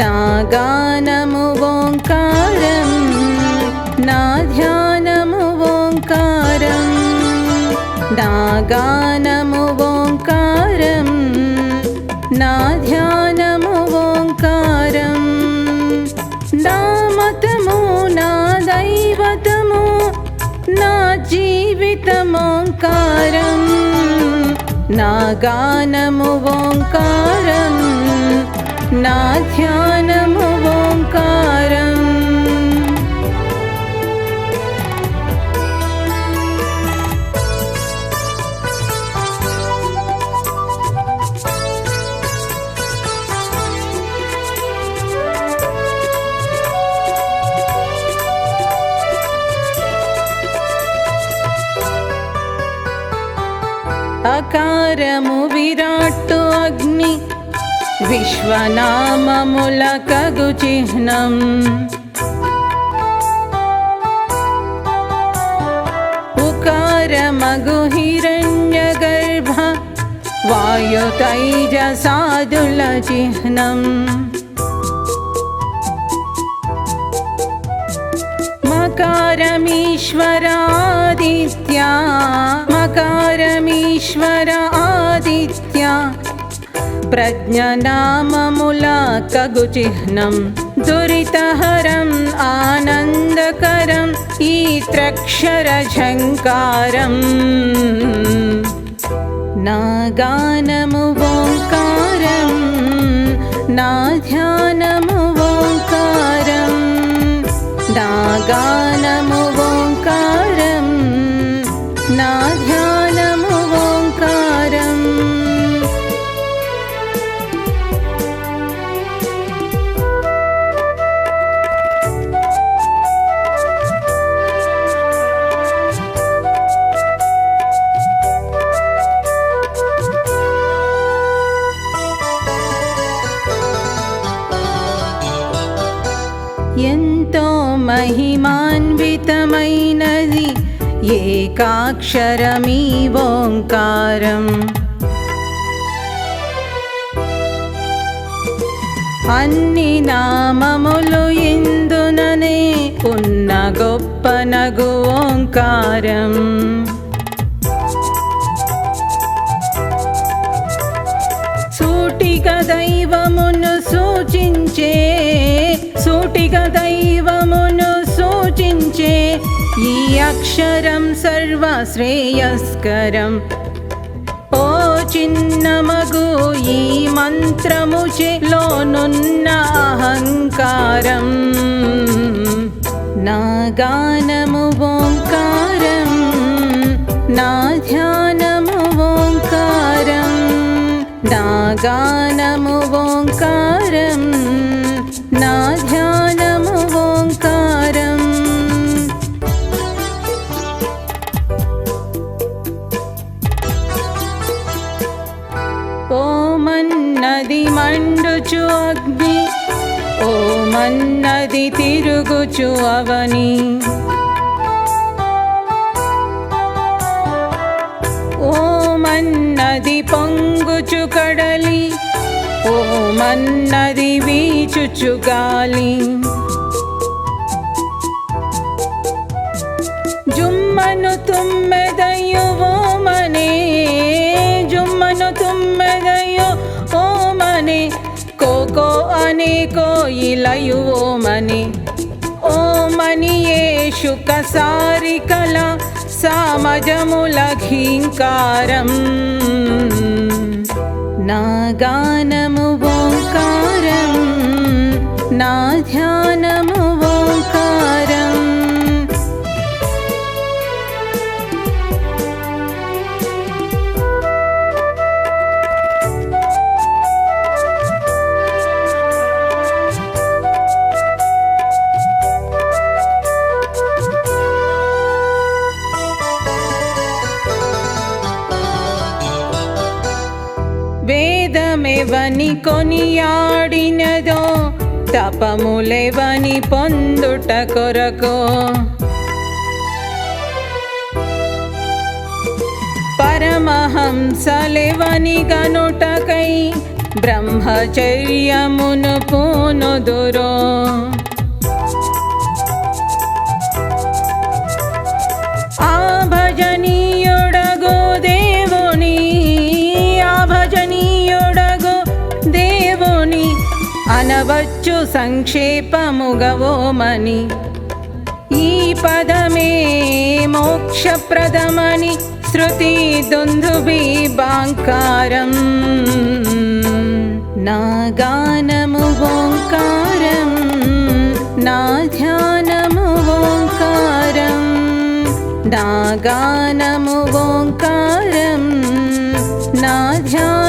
నా గానము ఓంకారం నా ధ్యానము ఓంకారం నా గానము ఓంకారం నా ధ్యానము ఓంకారం నా మతము నా దైవతము నా జీవితమోంకారం నా గానము ఓంకారం నా ధ్యానము అకారము విరాట్టు అగ్ని విశ్వనామముల కగు చిహ్నం ఉకారమగు హిరణ్య గర్భ వాయుతైజ సాధుల చిహ్నం మకారమీశ్వర ఆదిత్య दित्या प्रज्ञलाकगुचिह्नम् दुरितहरम् आनन्दकरम् ईत्रक्षरझङ्कारम् नागानमुङ्कारं नाध्यानमुङ्कारम् ఎంతో మహిమాన్వితమైనది ఏకాక్షరమీ ఓంకారం అన్ని నామములు ఇందుననే ఉన్న గొప్ప నగు ఓంకారం సూటిక దైవమును సూచించే సూటిక దైవమును సూచించే ఈ అక్షరం సర్వశ్రేయస్కరం. ఓ చిన్న మగు ఈ మంత్రము లోనున్న అహంకారం. నా గానము ఓంకారం నా ధ్యానము ఓంకారం. నా గానము ఓంకారం నా ధ్యానము ఓమన్నది మండుచు అగ్ని ఓ మన్నది తిరుగుచు అవని. ఓ మన్నది పొంగుచు కడలి ఓ మన్నది వీచుచు గాలి. జుమ్మను తుమ్మెదయు ఓమనే జుమ్మను తుమ్మెదయు కోకో అనే కోయిలయు ఓమనే ఓమని ఏ శుక సారికల సామజముల ఘీంకారం నా వేదమెవని కొనియాడినదో తపములెవని పొందుట కొరకు. పరమహంస హంసలెవని గనుటకై బ్రహ్మచర్యమును పూనుదురో. అనవచ్చు సంక్షేపముగవోమని ఈ పదమే మోక్షప్రదమని శృతి దుందుబి బాంకారం. నా గానము ఓంకారం. నా ధ్యానము ఓంకారం. నా గానము ఓంకారం. నా ధ్యానం